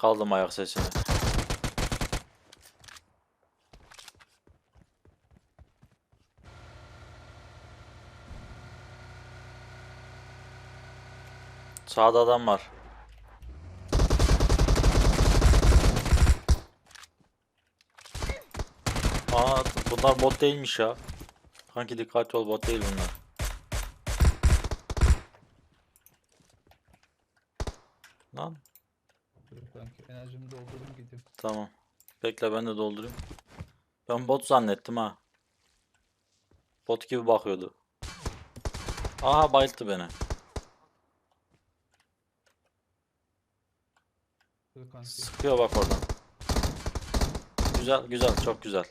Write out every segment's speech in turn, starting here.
Yakaladım ayak sesini. Sağda adam var. Aa bunlar bot değilmiş ya. Kanki dikkatli ol bot değil bunlar. Dur kanki enerjimi doldurdum gideyim. Tamam. Bekle ben de doldurayım. Ben bot zannettim ha. Bot gibi bakıyordu. Aha bayılttı beni. Dur kanki. Sıkıyor bak oradan. Güzel güzel çok güzel.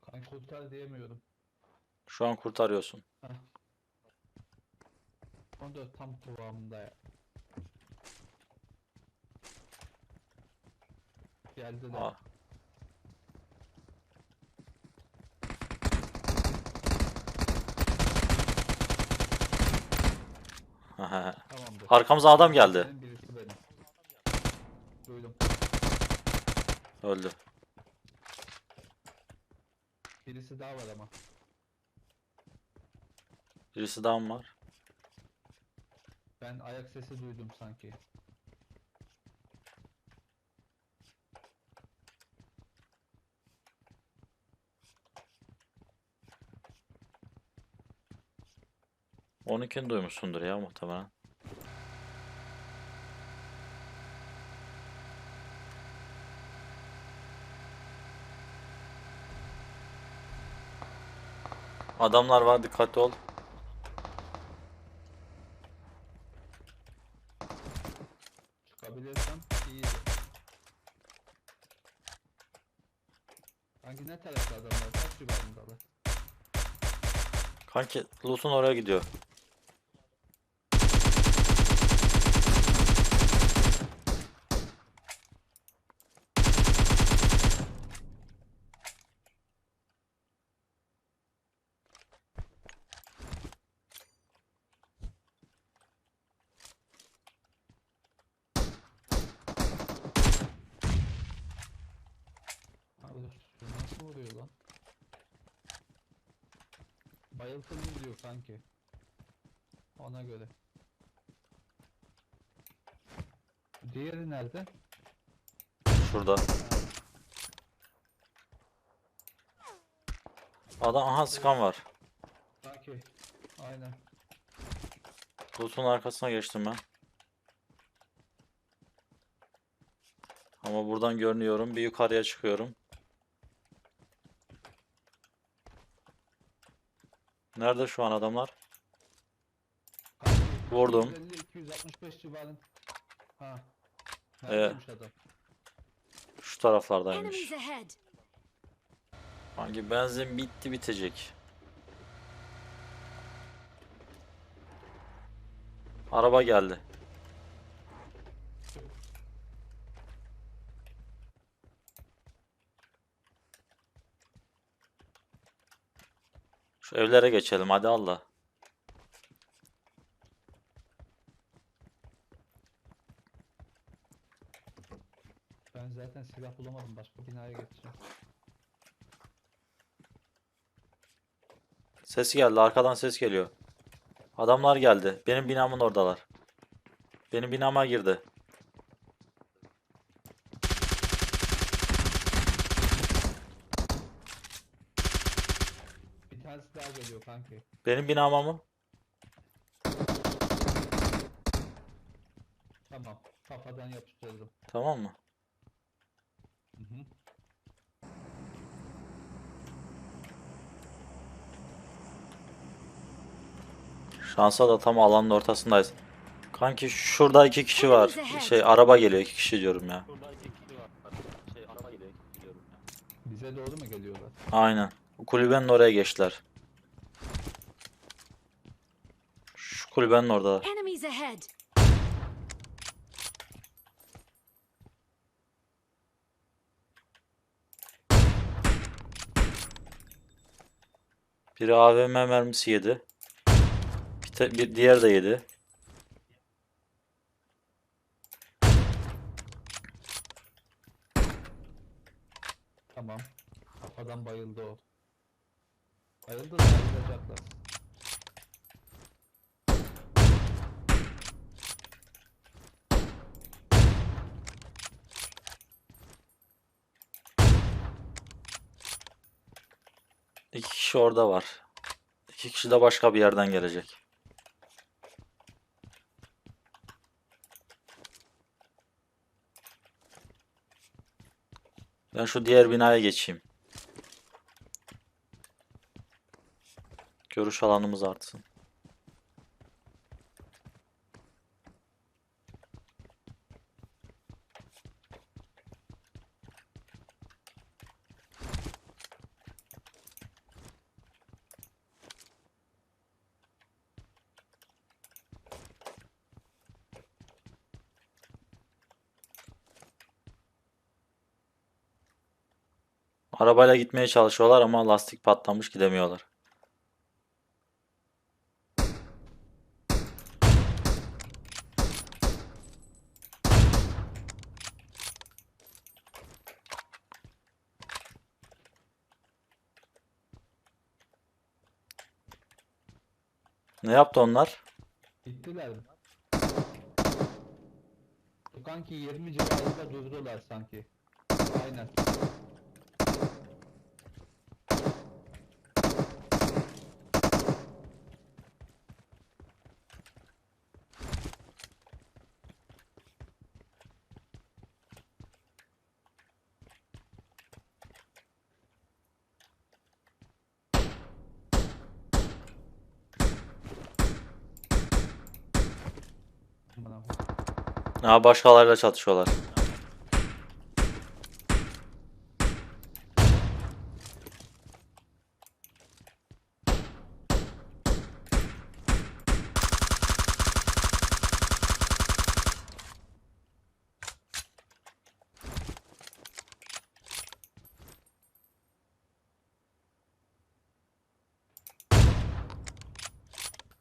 Kanki kurtar diyemiyorum. Şu an kurtarıyorsun. 14 tam kıvamında ya. Geldiler. Aa. Tamamdır. Arkamıza adam geldi. Benim birisi benim. Duydum. Öldü. Birisi daha var ama. Birisi daha mı var? Ben ayak sesi duydum sanki. Onunkini duymuşsundur ya muhtemelen. Adamlar var dikkatli ol. Çıkabilirsem iyiydi. Hangi ne tarafta adamlar? Kaç civarındalar? Kanki loot'un oraya gidiyor. Bayıltıldı diyor kanki. Ona göre. Diğeri nerede? Şurada. Adam aha sıkan var. Kanki. Aynen. Loot'un arkasına geçtim ben. Ama buradan görünüyorum. Bir yukarıya çıkıyorum. Nerede şu an adamlar? Vurdum. 250-265 civarın. Ha. Ee, adam? Şu taraflardaymış. Hangi benzin bitti bitecek. Araba geldi. Evlere geçelim hadi Allah. Ben zaten silah bulamadım. Başka binaya geçeceğim. Ses geldi arkadan ses geliyor. Adamlar geldi. Benim binamın oradalar. Benim binama girdi. Bir tanesi daha Benim binama mı? Tamam. Kafadan yapıştırdım. Tamam mı? Hı hı. Şansa da tam alanın ortasındayız. Kanki şurada iki kişi var. Şey araba geliyor iki kişi diyorum ya. Şey araba geliyor iki kişi diyorum ya. Bize doğru mu geliyorlar? Aynen. Kulübenin oraya geçtiler. Kulübenin oradalar. Biri AVM mermisi yedi. Bir, bir diğer de yedi. Tamam. Kafadan bayıldı o. Bayıldı da bayılacaklar. İki kişi orada var. İki kişi de başka bir yerden gelecek. Ben şu diğer binaya geçeyim. Görüş alanımız artsın. Arabayla gitmeye çalışıyorlar ama lastik patlamış gidemiyorlar. Ne yaptı onlar? Gittiler? Kanki 20 civarında durdular sanki. Aynen. Ha başkalarıyla çatışıyorlar.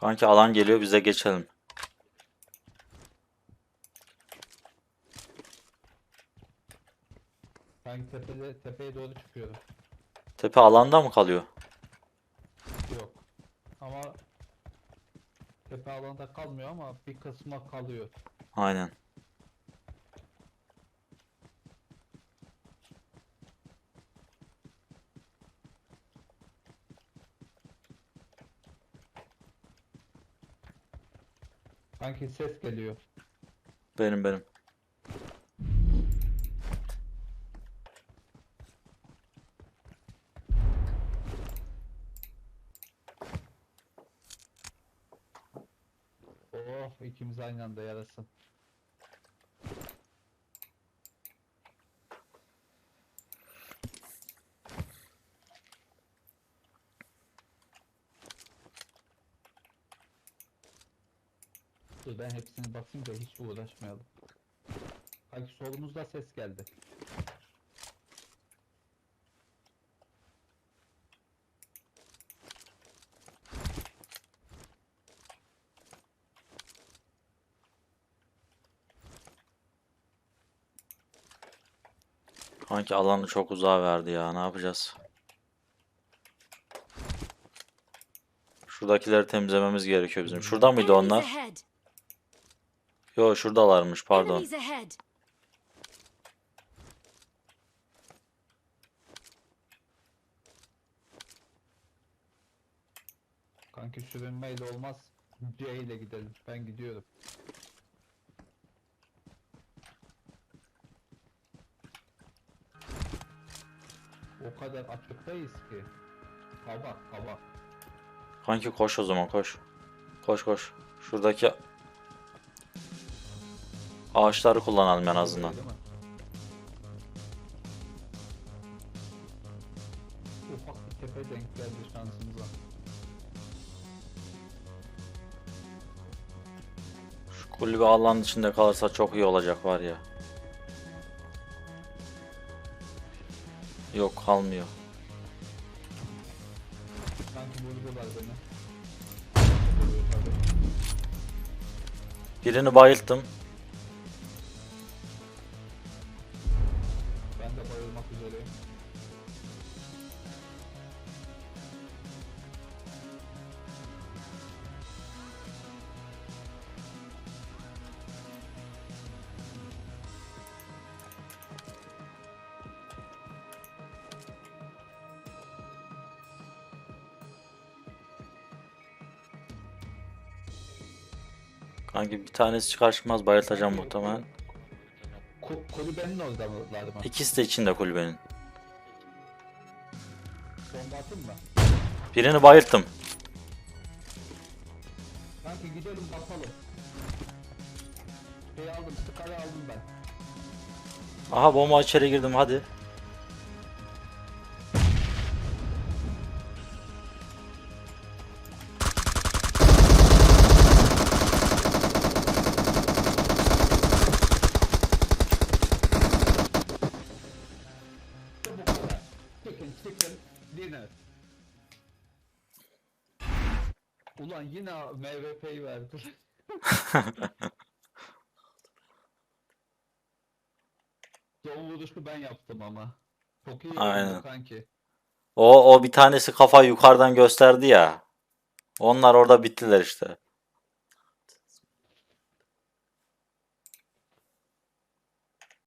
Kanki alan geliyor bize geçelim. Sanki tepede, tepeye doğru çıkıyorum. Tepe alanda mı kalıyor? Yok. Ama tepe alanda kalmıyor ama bir kısma kalıyor. Aynen. Sanki ses geliyor. Benim benim. Oh ikimiz aynı anda yarasın. Dur ben hepsini basayım da hiç uğraşmayalım. Sanki solumuzda ses geldi. Kanki alanı çok uzağa verdi ya. Ne yapacağız? Şuradakileri temizlememiz gerekiyor bizim. Şurada mıydı onlar? Yo şuradalarmış pardon. Kanki sürünmeyle olmaz. C ile gidelim. Ben gidiyorum. O kadar açıktayız ki. Kabak kabak. Kanki koş o zaman koş. Koş koş. Şuradaki ağaçları kullanalım en azından. Mi? Ufak bir tepe denk geldi şansımıza. Şu kulübe alanın içinde kalırsa çok iyi olacak var ya. Yok kalmıyor. Birini bayılttım. Ben de bayılmak üzereyim. Kanki bir tanesi çıkar çıkmaz bayıltacağım muhtemelen. Ku kulübenin orada mı? İkisi de içinde kulübenin. Bomba atayım mı? Birini bayılttım. Kanki gidelim basalım. Şey aldım, skarı aldım ben. Aha bomba içeri girdim hadi. Ulan yine MVP'yi verdi. Son vuruşu ben yaptım ama. Çok iyi Aynen. oldu kanki. O o bir tanesi kafa yukarıdan gösterdi ya. Onlar orada bittiler işte.